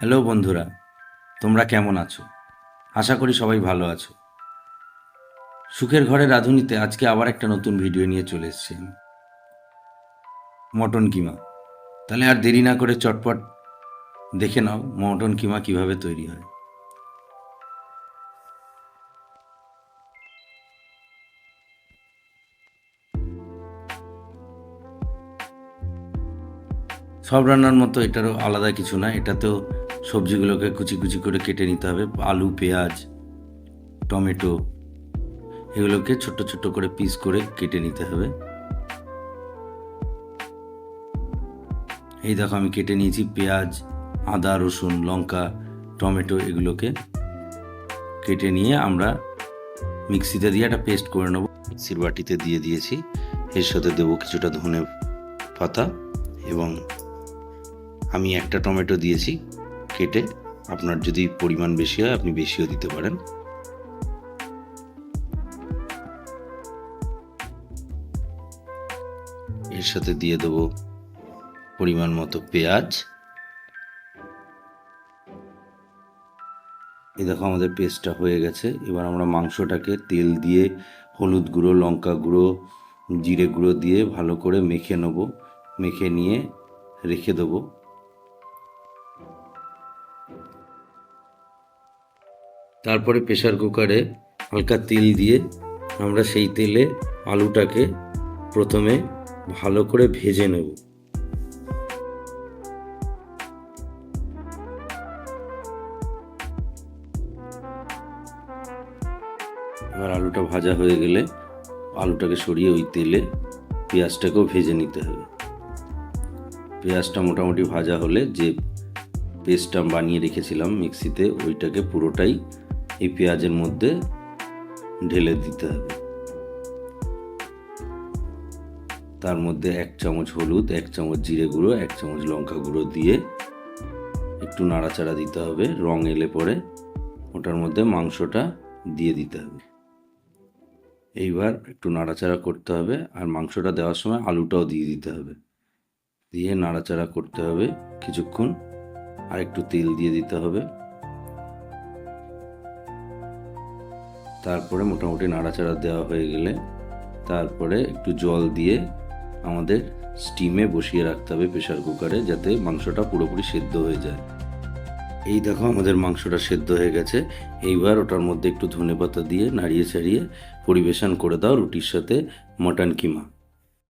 Hello বন্ধুরা, তোমরা কেমন আছো? আশা করি সবাই ভালো আছো। সুখের ঘরে রাঁধুনিতে আজকে আবার একটা নতুন ভিডিও নিয়ে চলে এসেছি মটন কিমা। তাহলে আর দেরি না করে চটপট দেখে নাও মটন কিমা কীভাবে তৈরি হয়। সব রান্নার মতো এটারও আলাদা কিছু না, এটাতেও সবজিগুলোকে কুচি কুচি করে কেটে নিতে হবে। আলু, পেঁয়াজ, টমেটো, এগুলোকে ছোট্ট ছোট্ট করে পিস করে কেটে নিতে হবে। এই দেখো আমি কেটে নিয়েছি পেঁয়াজ, আদা, রসুন, লঙ্কা, টমেটো এগুলোকে কেটে নিয়ে আমরা মিক্সিতে দিয়ে একটা পেস্ট করে নেব। মিক্সির বাটিতে দিয়ে দিয়েছি। এর সাথে দেবো কিছুটা ধনে পাতা এবং আমি একটা টমেটো দিয়েছি। কেটে আপনার যদি পরিমাণ বেশি হয়, আপনি বেশিও দিতে পারেন। এর সাথে দিয়ে দেবো পরিমাণ মতো পেঁয়াজ। এই দেখো আমাদের পেস্টটা হয়ে গেছে। এবার আমরা মাংসটাকে তেল দিয়ে হলুদ গুঁড়ো, লঙ্কা গুঁড়ো, জিরে গুঁড়ো দিয়ে ভালো করে মেখে নেব। মেখে নিয়ে রেখে দেবো। তারপরে প্রেশার কুকারে হালকা তেল দিয়ে আমরা সেই তেলে আলুটাকে প্রথমে ভালো করে ভেজে নেব। এবার আলুটা ভাজা হয়ে গেলে আলুটাকে সরিয়ে ওই তেলে পেঁয়াজটাকেও ভেজে নিতে হবে। পেঁয়াজটা মোটামুটি ভাজা হলে যে পেস্টটা বানিয়ে রেখেছিলাম মিক্সিতে ওইটাকে পুরোটাই এই পেঁয়াজের মধ্যে ঢেলে দিতে হবে। তার মধ্যে এক চামচ হলুদ, এক চামচ জিরে গুঁড়ো, এক চামচ লঙ্কা গুঁড়ো দিয়ে একটু নাড়াচাড়া দিতে হবে, রং এলে পরে ওটার মধ্যে মাংসটা দিয়ে দিতে হবে। এইবার একটু নাড়াচাড়া করতে হবে আর মাংসটা দেওয়ার সময় আলুটাও দিয়ে দিতে হবে। দিয়ে নাড়াচাড়া করতে হবে কিছুক্ষণ আর একটু তেল দিয়ে দিতে হবে। তারপরে মোটামুটি নাড়াচাড়া দেওয়া হয়ে গেলে তারপরে একটু জল দিয়ে আমাদের স্টিমে বসিয়ে রাখতে হবে প্রেশার কুকারে যাতে মাংসটা পুরোপুরি সেদ্ধ হয়ে যায়। এই দেখো আমাদের মাংসটা সেদ্ধ হয়ে গেছে। এইবার ওটার মধ্যে একটু ধনে পাতা দিয়ে নাড়িয়ে ছাড়িয়ে পরিবেশন করে দাও রুটির সাথে মটন কিমা